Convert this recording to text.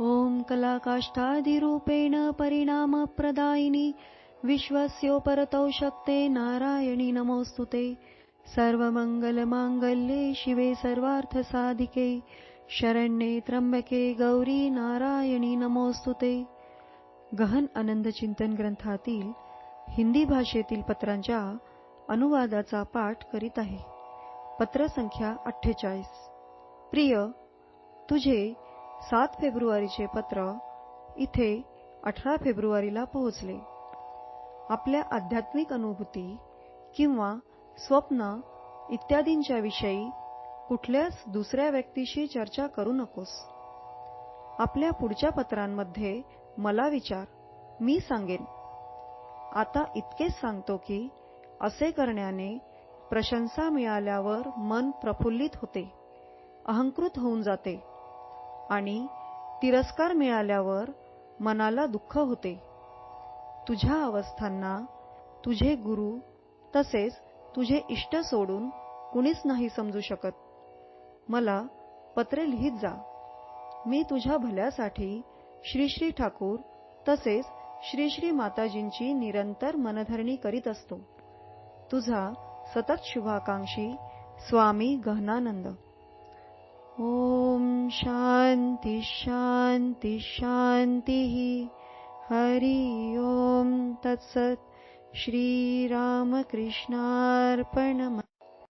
ॐ कलाकाष्ठादिरूपेण परिणामप्रदायिनि विश्वस्योपरतौ शक्ते नारायणि नमोऽस्तु ते। सर्वमङ्गलमाङ्गल्ये शिवे सर्वार्थसाधिके शरण्ये त्र्यंबके गौरी नारायणी नमोऽस्तु ते। गहन आनंद चिंतन ग्रंथातील हिंदी भाषेतील पत्रांच्या अनुवादाचा पाठ करीत आहे। पत्र संख्या अठ्ठेचाळीस। प्रिय तुझे सात फेब्रुवारीचे पत्र इथे अठरा फेब्रुवारीला पोहोचले. आपल्या आध्यात्मिक अनुभूती किंवा स्वप्न इत्यादींच्या विषयी कुठल्याच दुसऱ्या व्यक्तीशी चर्चा करू नकोस. आपल्या पुढच्या पत्रांमध्ये मला विचार मी सांगेन. आता इतकेच सांगतो की असे करण्याने प्रशंसा मिळाल्यावर मन प्रफुल्लित होते अहंकृत होऊन जाते. आणि तिरस्कार मिळाल्यावर मनाला दुःख होते. तुझ्या अवस्थांना तुझे गुरु तसेच तुझे इष्ट सोडून कुणीच नाही समजू शकत. मला पत्रे लिहित जा. मी तुझ्या भल्यासाठी श्री श्री ठाकूर तसेच श्री श्री माताजींची निरंतर मनधरणी करीत असतो. तुझा सतत शुभाकांक्षी स्वामी गहनानंद. ओ शान्ति शान्ति शान्तिः। हरि ओम् तत्सत् श्रीरामकृष्णार्पणम्